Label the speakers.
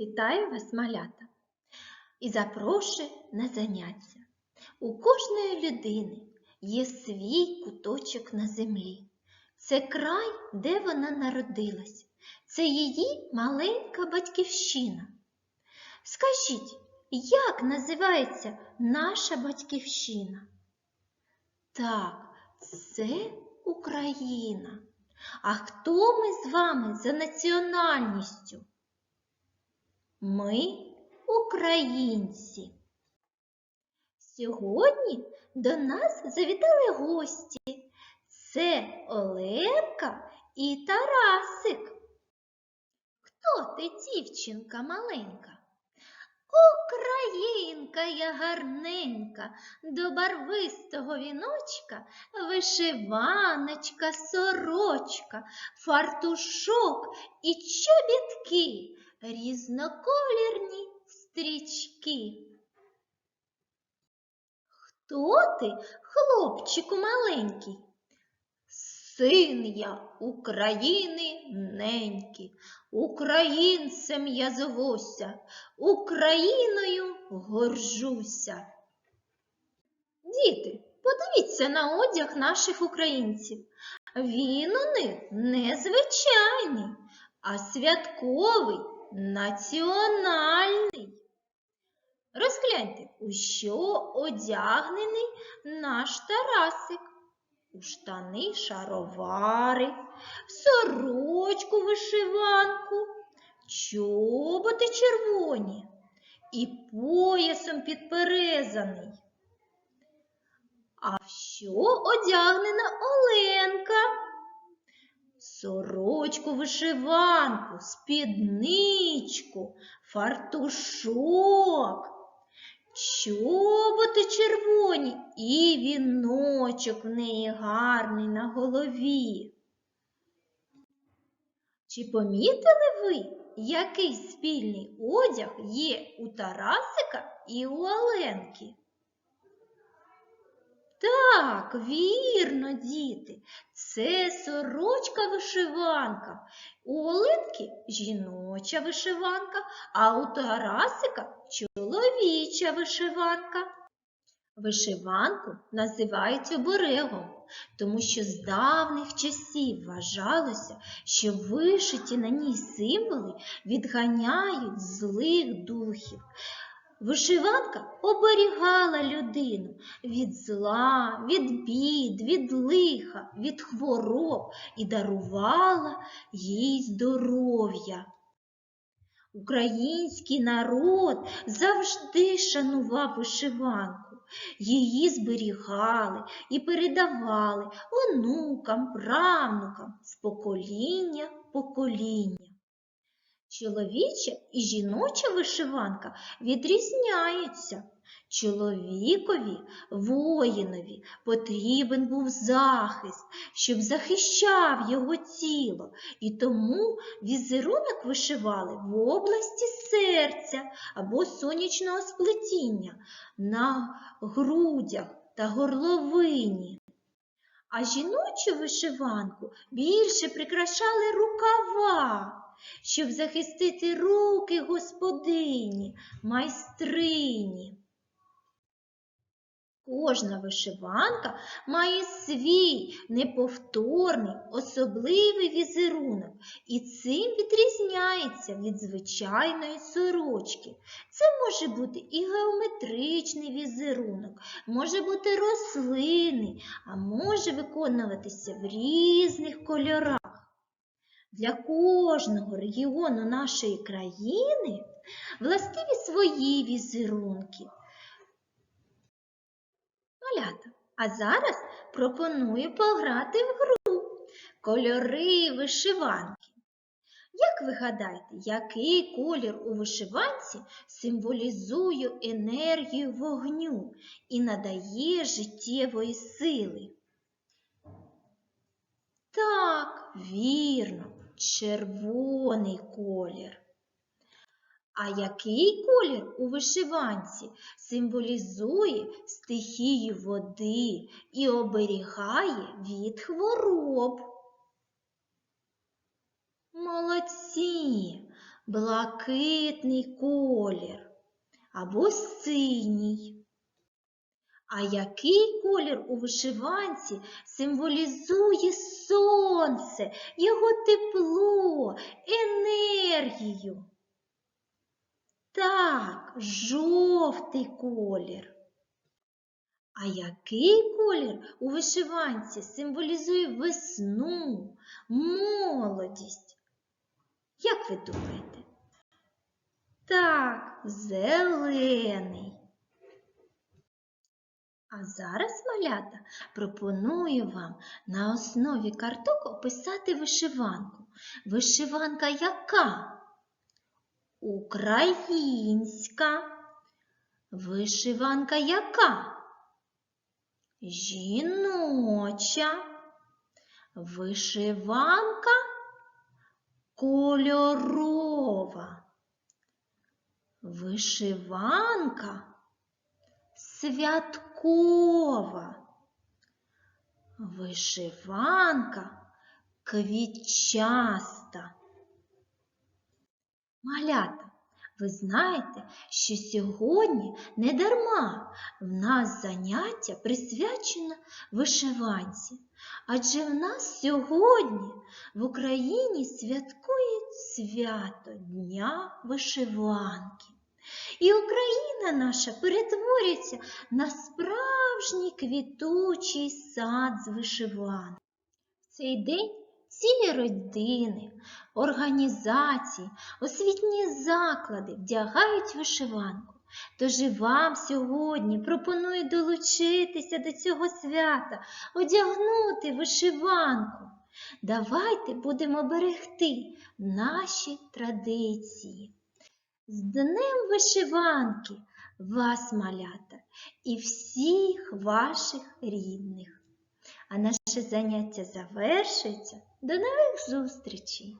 Speaker 1: Вітаю вас, малята, і запрошую на заняття. У кожної людини є свій куточок на землі. Це край, де вона народилась. Це її маленька батьківщина. Скажіть, як називається наша батьківщина? Так, це Україна. А хто ми з вами за національністю? Ми українці. Сьогодні до нас завітали гості. Це Оленка і Тарасик. Хто ти, дівчинка маленька? Українка я гарненька, до барвистого віночка вишиваночка, сорочка, фартушок і чобітки, різноколірні стрічки. Хто ти, хлопчику маленький? Син я України неньки, українцем я зовуся, Україною горжуся. Діти, подивіться на одяг наших українців. Він у них не звичайний, а святковий, національний. Розгляньте, у що одягнений наш Тарасик. У штани шаровари, сорочку вишиванку, чоботи червоні і поясом підперезаний. А в що одягнена Оленка? Сорочку вишиванку, спідничку, фартушок. Чоботи червоні і віночок в неї гарний на голові. Чи помітили ви, який спільний одяг є у Тарасика і у Оленки? Так, вірно, діти, це сорочка вишиванка. У Оленки жіноча вишиванка, а у Тарасика чоловіча вишиванка. Вишиванку називають оберегом, тому що з давних часів вважалося, що вишиті на ній символи відганяють злих духів. Вишиванка оберігала людину від зла, від бід, від лиха, від хвороб і дарувала їй здоров'я. Український народ завжди шанував вишиванку. Її зберігали і передавали онукам, правнукам з покоління в покоління. Чоловіча і жіноча вишиванка відрізняються. Чоловікові, воїнові, потрібен був захист, щоб захищав його тіло, і тому візерунок вишивали в області серця або сонячного сплетіння, на грудях та горловині. А жіночу вишиванку більше прикрашали рукава щоб захистити руки господині, майстрині. Кожна вишиванка має свій неповторний, особливий візерунок і цим відрізняється від звичайної сорочки. Це може бути і геометричний візерунок, може бути рослинний, а може виконуватися в різних кольорах. Для кожного регіону нашої країни властиві свої візерунки. Малята, а зараз пропоную пограти в гру кольори вишиванки. Як ви гадаєте, який колір у вишиванці символізує енергію вогню і надає життєвої сили? Так, вірно, червоний колір. А який колір у вишиванці символізує стихію води і оберігає від хвороб? Молодці! блакитний колір або синій. А який колір у вишиванці символізує сонце, його тепло, енергію? Так, жовтий колір. А який колір у вишиванці символізує весну, молодість? Як ви думаєте? Так, зелений. А зараз, малята, пропоную вам на основі карток описати вишиванку. Вишиванка яка? Українська. Вишиванка яка? Жіноча. Вишиванка кольорова. Вишиванка святкова. Вишиванка квітчаста. Малята, ви знаєте, що сьогодні не дарма в нас заняття присвячено вишиванці, адже в нас сьогодні в Україні святкують свято Дня вишиванки. І Україна наша перетворюється на справжній квітучий сад з вишиванок. В цей день цілі родини, організації, освітні заклади вдягають вишиванку. Тож і вам сьогодні пропоную долучитися до цього свята, одягнути вишиванку. Давайте будемо берегти наші традиції. З Днем вишиванки вас, малята, і всіх ваших рідних. А наше заняття завершується. До нових зустрічей!